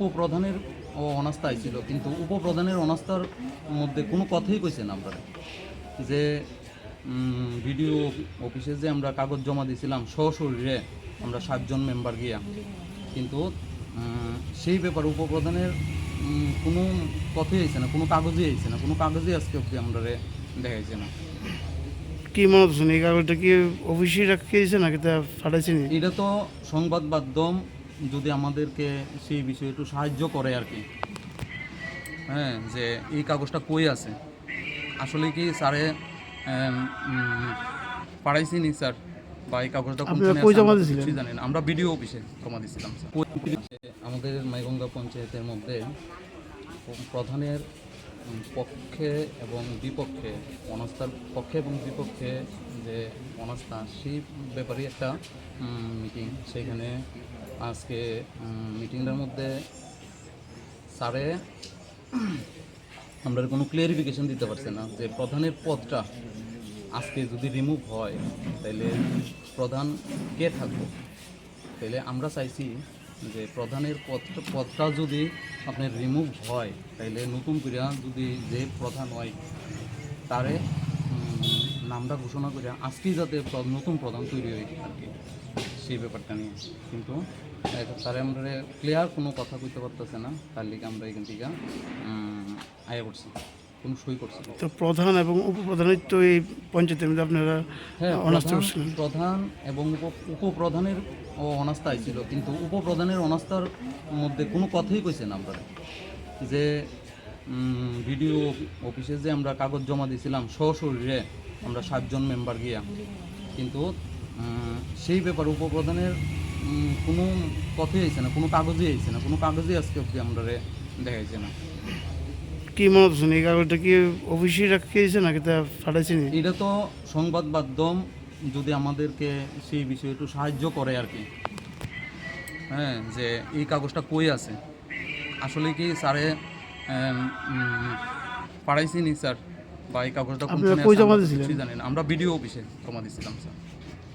উপপ্রধানের ও অনাস্থা ছিল কিন্তু উপপ্রধানের অনাস্থার মধ্যে কোনো কথাই কইছে না আমরা। যে ভিডিও অফিসে যে আমরা কাগজ জমা দিয়েছিলাম সশরীরে আমরা সাতজন মেম্বার গিয়া কিন্তু সেই ব্যাপারে উপপ্রধানের কোনো কথাই হয়েছে না কোনো কাগজই হয়েছে না কোনো কাগজই আজকে অব্দি আমরা দেখাইছে না। কি মনে হচ্ছে এই কাগজটা কি অফিসে রাখিয়েছে নাকি তা ফাটাইছে এটা তো সংবাদ মাধ্যম যদি আমাদেরকে সেই বিষয়ে একটু সাহায্য করে আর কি। হ্যাঁ যে এই কাগজটা কই আছে? আসলে কি স্যারে উম, নি স্যার বা এই কাগজটা জমা আমরা দিয়েছিলেন? কিছুই জানি না। আমরা বিডিও অফিসে জমা দিয়েছিলাম স্যার। আমাদের মাইগঙ্গা পঞ্চায়েতের মধ্যে প্রধানের পক্ষে এবং বিপক্ষে অনাস্থার পক্ষে এবং বিপক্ষে যে অনাস্থা সেই ব্যাপারে একটা মিটিং সেইখানে আজকে মিটিংটার মধ্যে স্যারে আমরা কোনো ক্লিয়ারিফিকেশন দিতে পারছে না যে প্রধানের পদটা আজকে যদি রিমুভ হয় তাহলে প্রধান কে থাকব? তাহলে আমরা চাইছি যে প্রধানের পদটা পদটা যদি আপনার রিমুভ হয় তাহলে নতুন করে যদি যে প্রধান হয়, তারে নামটা ঘোষণা করে আজকেই যাতে নতুন প্রধান তৈরি হয় আর কি সেই ব্যাপারটা নিয়ে। কিন্তু তারে আমরা ক্লিয়ার কোনো কথা কইতে পারতেছে না তার লিগে আমরা এখান থেকে আয়া করছি কোনো সই করছি। তো প্রধান এবং উপপ্রধানের তো এই পঞ্চায়েতের মধ্যে আপনারা হ্যাঁ অনাস্থা প্রধান- প্রধান এবং উপ- উপপ্রধানের ও অনাস্থা ছিল কিন্তু উপপ্রধানের অনাস্থার মধ্যে কোনো কথাই কইছে না আমরা যে ভিডিও অফিসে যে আমরা কাগজ জমা দিয়েছিলাম সশরীরে আমরা সাতজন মেম্বার গিয়া। কিন্তু সেই ব্যাপারে উপপ্রধানের কোনো কথাই হয়েছে না কোনো কাগজই হয়েছে না কোনো কাগজই আজকে অব্দি আমরা দেখাইছে না। কি মনে হচ্ছে এই কাগজটা কি অফিসে রাখিয়েছে নাকি তা ফাটাইছে এটা তো সংবাদ মাধ্যম যদি আমাদেরকে সেই বিষয়ে একটু সাহায্য করে আর কি। হ্যাঁ যে এই কাগজটা কই আছে? আসলে কি স্যারে উম, উম, নি স্যার? বা এই কাগজটা আপনারা কই জমা দিয়েছিলেন? কিছুই জানি না। আমরা বিডিও অফিসে জমা দিয়েছিলাম স্যার।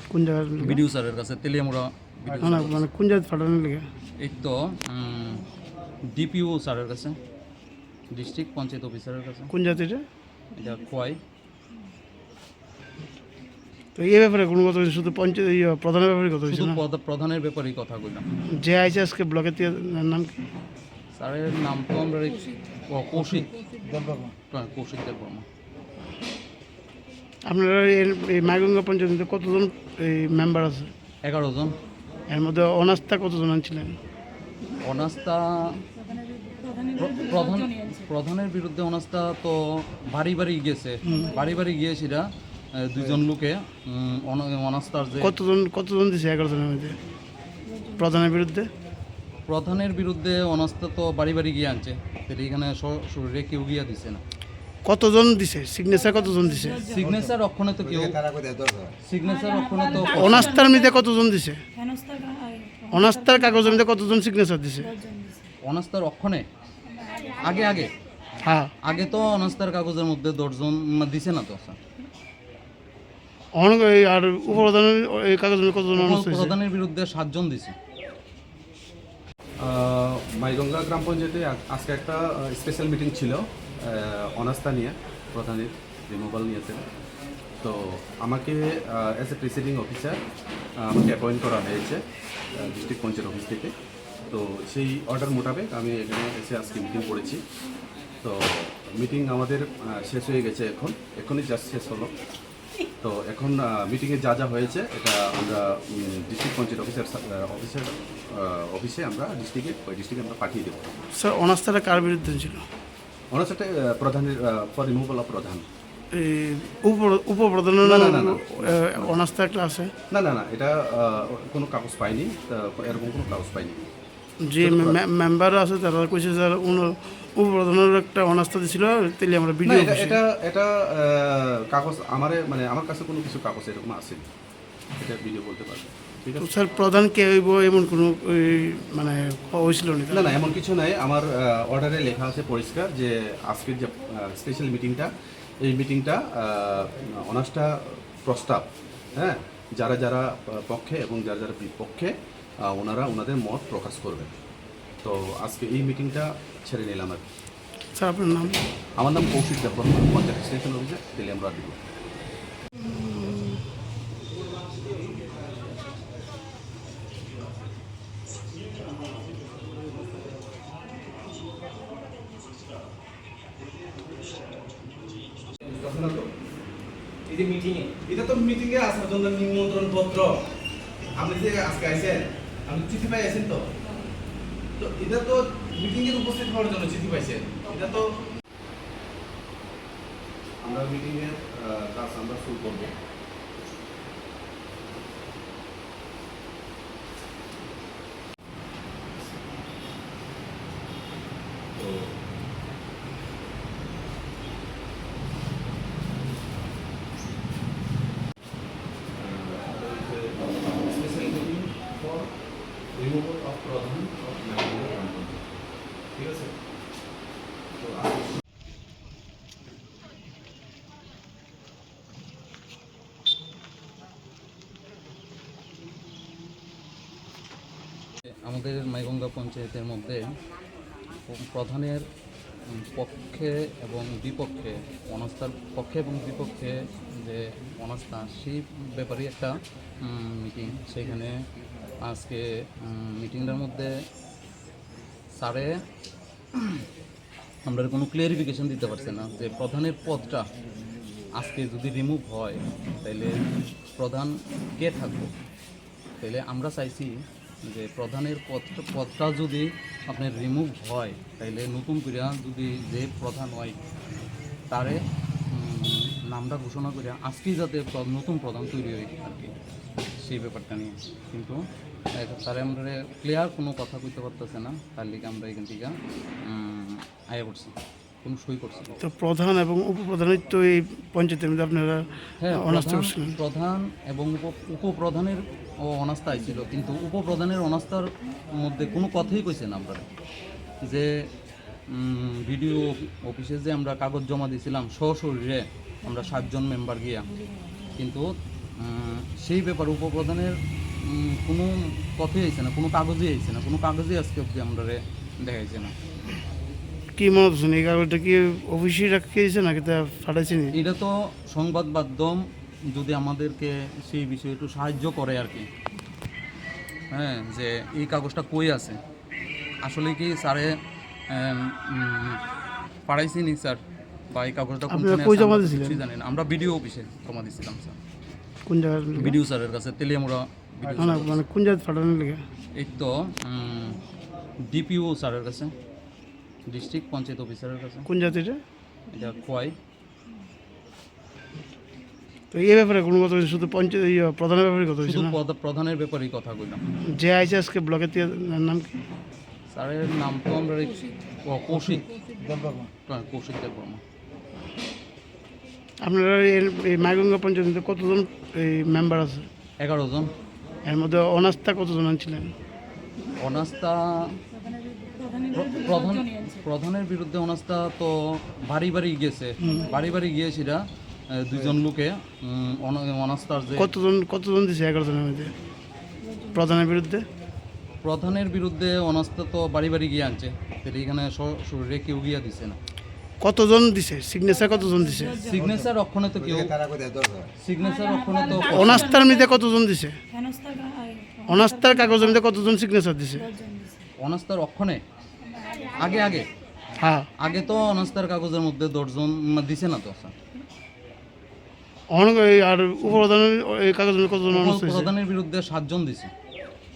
কোন জায়গার বিডিও স্যারের কাছে তেলিয়ামুড়া বিডিও না না মানে কোন জায়গায় ফাটানোর লেগে? এই তো ডিপিও স্যারের কাছে ডিস্ট্রিক্ট পঞ্চায়েত অফিসারের কাছে। কোন জায়গাতে এটা? এটা খোয়াই। তো এই ব্যাপারে কোনো কথা হয়েছে? শুধু পঞ্চায়েত ইয়ে, প্রধানের ব্যাপারে কথা হয়েছে শুধু না? পদ- প্রধানের ব্যাপারেই কথা কইলাম। যে আইছে আজকে ব্লকের থেকে নাম কি? স্যারের নাম তো আমরা এই- ও, কৌশিক। হ্যাঁ, কৌশিক দেব বর্মা। আপনারা এই মাইগঙ্গা পঞ্চায়েতে কতজন এই মেম্বার আছে? এগারো জন। এর মধ্যে অনাস্থা কতজন আনছিলেন? অনাস্থা প্রধান প্রধানের বিরুদ্ধে অনাস্থা তো বাড়ি বাড়ি গেছে। বাড়ি বাড়ি গিয়ে সেটা দুজন লোকে অনাস্থার যে কতজন কতজন দিছে এগারো জনের মধ্যে? প্রধানের বিরুদ্ধে? প্রধানের বিরুদ্ধে অনাস্থা তো বাড়ি বাড়ি গিয়ে আনছে। তাহলে এখানে শরীরে কেউ গিয়া দিছে না। কতজন দিছে? সিগনেচার কতজন দিছে? সিগনেচার অক্ষণে তো কেউ সিগনেচার অক্ষণে তো অনাস্থার মধ্যে কতজন দিছে? অনাস্থার কাগজের মধ্যে কতজন সিগনেচার দিছে? অনাস্থার অক্ষণে? আগে আগে? হ্যাঁ। আগে তো অনাস্থার কাগজের মধ্যে দশজন দিছে না তো এই আর উপপ্রধানের এই কাগজের মধ্যে কতজন প্রধানের বিরুদ্ধে সাতজন দিছে। আহ, মাইগঙ্গা গ্রাম পঞ্চায়েতে আজকে একটা স্পেশাল মিটিং ছিল। অনাস্থা নিয়ে প্রধানের রিমুভাল নিয়েছেন। তো আমাকে অ্যাজ এ প্রিসাইডিং অফিসার আমাকে অ্যাপয়েন্ট করা হয়েছে ডিস্ট্রিক্ট পঞ্চায়েত অফিস থেকে। তো সেই অর্ডার মোতাবেক আমি এখানে এসে আজকে মিটিং করেছি। তো মিটিং আমাদের শেষ হয়ে গেছে এখন। এখনই জাস্ট শেষ হলো। তো এখন মিটিংয়ে যা যা হয়েছে, এটা আমরা ডিস্ট্রিক্ট পঞ্চায়েত অফিসার অফিসার অফিসে আমরা ডিস্ট্রিক্টে ডিস্ট্রিক্টে আমরা পাঠিয়ে দেবো। স্যার অনাস্থাটা কার বিরুদ্ধে ছিল? আহ, প্রধানের ফর রিমুভাল অফ প্রধান। এই উপ- উপপ্রধানের না, না, না, একটা আছে না না না এটা কোনো কাগজ পাইনি এরকম কোনো কাগজ পাইনি যে মেম্বার আছে তারা কইছে স্যার উপপ্রধানের একটা অনাস্থা দিছিল তাইলে আমরা ভিডিও এটা এটা এটা কাগজ আমার মানে আমার কাছে কোনো কিছু কাগজ এরকম আসেনি। এটা ভিডিও বলতে পারব। আছে? স্যার প্রধান কে হইব এমন কোনো মানে হয়েছিল না না না এমন কিছু নাই। আমার অর্ডারে লেখা আছে পরিষ্কার যে আজকের যে স্পেশাল মিটিংটা এই মিটিংটা অনার্সটা প্রস্তাব হ্যাঁ? যারা যারা পক্ষে এবং যারা যারা বিপক্ষে ওনারা ওনাদের মত প্রকাশ করবেন। তো আজকে এই মিটিংটা ছেড়ে নিলাম আর। স্যার আপনার নাম? আমার নাম কৌশিক দেববর্মা পঞ্চায়েত স্টেশন অফিসার তেলিয়ামরা দিব কথা না তো এই যে মিটিং এটা তো মিটিং এ আসার জন্য নিমন্ত্রণ পত্র। আপনি যে আজকে আইছেন আপনি চিঠি পাই আছেন তো? তো এটা তো মিটিং এর উপস্থিত হওয়ার জন্য চিঠি পাইছেন। এটা তো আমরা মিটিংয়ের কাজ আমরা শুরু করব তো special meeting for removal of pradhan of manager ঠিক আছে তো আজকে আমাদের পঞ্চায়েতের মধ্যে প্রধানের পক্ষে এবং বিপক্ষে অনাস্থার পক্ষে এবং বিপক্ষে যে অনাস্থা, সেই ব্যাপারে একটা মিটিং সেখানে আজকে মিটিংটার মধ্যে স্যারে আমরা কোনো ক্লিয়ারিফিকেশন দিতে পারছে না যে প্রধানের পদটা আজকে যদি রিমুভ হয় তাহলে প্রধান কে থাকব? তাহলে আমরা চাইছি যে প্রধানের পদটা পদটা যদি আপনার রিমুভ হয় তাইলে নতুন করে যদি যে প্রধান হয় তারে নামটা ঘোষণা করে আজকেই যাতে নতুন প্রধান তৈরি হয় আর কি সেই ব্যাপারটা নিয়ে। কিন্তু তারে আমরা ক্লিয়ার কোনো কথা কইতে পারতেছে না তার লিগে আমরা এখান থেকে আয়া করছি কোনো সই করছি তো প্রধান এবং উপপ্রধানের তো এই পঞ্চায়েতের মধ্যে আপনারা হ্যাঁ প্রধান- প্রধান এবং উপ- উপপ্রধানের ও অনাস্থা ছিল কিন্তু উপপ্রধানের অনাস্থার মধ্যে কোনো কথাই কইছে না আমরা যে ভিডিও অফিসে যে আমরা কাগজ জমা দিয়েছিলাম সশরীরে আমরা সাতজন মেম্বার গিয়া কিন্তু সেই ব্যাপার উপপ্রধানের কোনো কথাই হয়েছে না কোনো কাগজই হয়েছে না কোনো কাগজই আজকে অব্দি আমরা দেখাইছে না। কি মনে হচ্ছেন এই কাগজটা কি অফিসে রাখিয়েছে নাকি তা ফাটাইছে এটা তো সংবাদ মাধ্যম যদি আমাদেরকে সেই বিষয়ে একটু সাহায্য করে আর কি। হ্যাঁ যে এই কাগজটা কই আছে? আসলে কি স্যারে পাঠাইছি নি স্যার বা এই কাগজটা আছে জমা আমরা বিডিও অফিসে জমা দিছিলাম স্যার। কোন জায়গায় বিডিও স্যারের কাছে তেলিয়ামুড়া মানে কোন জায়গায় ফাটানোর লেগে? এই তো ডিপিও স্যারের কাছে ডিস্ট্রিক্ট পঞ্চায়েত অফিসারের কাছে। কোন জাতি এটা? এটা খোয়াই তো এই ব্যাপারে কোনো কথা শুধু পঞ্চায়েত প্রধানের ব্যাপারে কথা হয়েছে না? প্রধানের ব্যাপারেই কথা কইলাম। যে আইছে আজকে ব্লকের নাম কি? স্যারের নাম তো আমরা কৌশিক। হ্যাঁ, কৌশিক দেববর্মা আপনারা এই- মাইগঙ্গা পঞ্চায়েতে কতজন এই মেম্বার আছে? এগারো জন। এর মধ্যে অনাস্থা কতজন আনছিলেন? অনাস্থা প্রধান প্রধানের বিরুদ্ধে অনাস্থা তো বাড়ি বাড়ি গিয়েছে। বাড়ি বাড়ি গিয়ে দুইজন লোকে অনাস্থার যে কতজন কতজন দিছে এগারো জনের মধ্যে? প্রধানের বিরুদ্ধে? প্রধানের বিরুদ্ধে অনাস্থা তো বাড়ি বাড়ি গিয়ে আনছে তাহলে এখানে শরীরে কেউ গিয়া দিছে না। কতজন দিছে? সিগনেচার কতজন দিছে? সিগনেচার অক্ষণে তো কেউ সিগনেচার অক্ষণে তো অনাস্থার মধ্যে কতজন দিছে? অনাস্থার কাগজের মধ্যে কতজন সিগনেচার দিছে? অনাস্থার অক্ষণে আগে আগে? হ্যাঁ। আগে তো অনাস্থার কাগজের মধ্যে দশজন দিছে না তো স্যার অনেক আর উপপ্রধানের মধ্যে কতজন প্রধানের বিরুদ্ধে সাতজন দিছে।